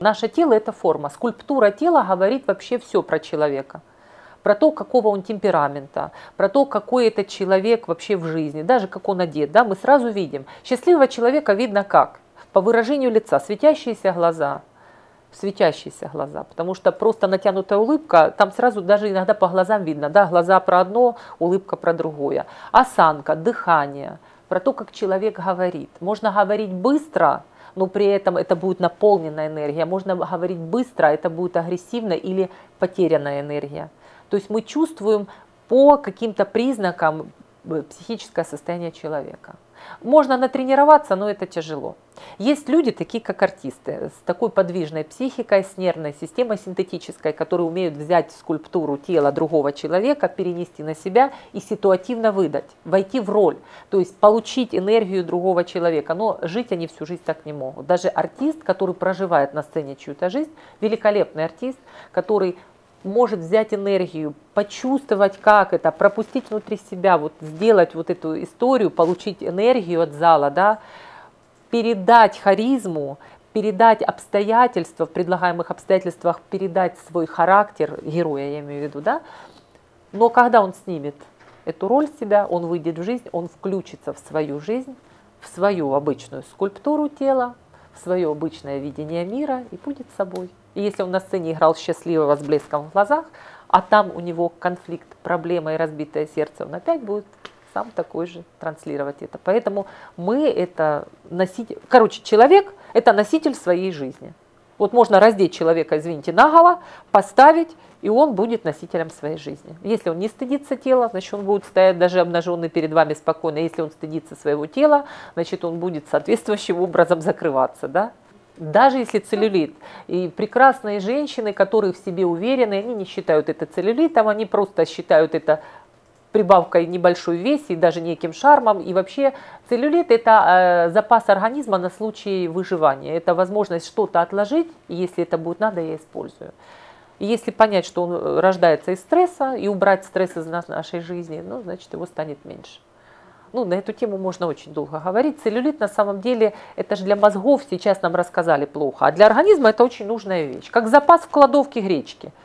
Наше тело – это форма. Скульптура тела говорит вообще все про человека про то, какого он темперамента, про то, какой это человек вообще в жизни, даже как он одет, да, мы сразу видим. Счастливого человека видно как? По выражению лица, светящиеся глаза, светящиеся глаза, потому что просто натянутая улыбка, там сразу даже иногда по глазам видно, да, глаза про одно, улыбка про другое. Осанка, дыхание, про то, как человек говорит. Можно говорить быстро, но при этом это будет наполненная энергия. Можно говорить быстро, это будет агрессивно или потерянная энергия. То есть мы чувствуем по каким-то признакам психическое состояние человека. Можно натренироваться, но это тяжело. Есть люди, такие как артисты, с такой подвижной психикой, с нервной системой синтетической, которые умеют взять скульптуру тела другого человека, перенести на себя и ситуативно выдать, войти в роль, то есть получить энергию другого человека. Но жить они всю жизнь так не могут. Даже артист, который проживает на сцене чью-то жизнь, великолепный артист, который может взять энергию, почувствовать, как это, пропустить внутри себя, вот сделать вот эту историю, получить энергию от зала, да, передать харизму, передать обстоятельства, в предлагаемых обстоятельствах передать свой характер героя, я имею в виду, да, но когда он снимет эту роль себя, он выйдет в жизнь, он включится в свою жизнь, в свою обычную скульптуру тела, в свое обычное видение мира и будет собой. И если он на сцене играл счастливого с блеском в глазах, а там у него конфликт, проблема и разбитое сердце, он опять будет сам такой же транслировать это. Поэтому мы это носитель, короче, человек это носитель своей жизни. Вот можно раздеть человека, извините, наголо, поставить, и он будет носителем своей жизни. Если он не стыдится тела, значит, он будет стоять даже обнаженный перед вами спокойно. Если он стыдится своего тела, значит, он будет соответствующим образом закрываться, да? Даже если целлюлит. И прекрасные женщины, которые в себе уверены, они не считают это целлюлитом, они просто считают это прибавкой небольшой весе и даже неким шармом. И вообще целлюлит – это э, запас организма на случай выживания. Это возможность что-то отложить, и если это будет надо, я использую. И если понять, что он рождается из стресса, и убрать стресс из нашей жизни, ну, значит, его станет меньше. Ну, на эту тему можно очень долго говорить. Целлюлит на самом деле, это же для мозгов сейчас нам рассказали плохо, а для организма это очень нужная вещь. Как запас в кладовке гречки –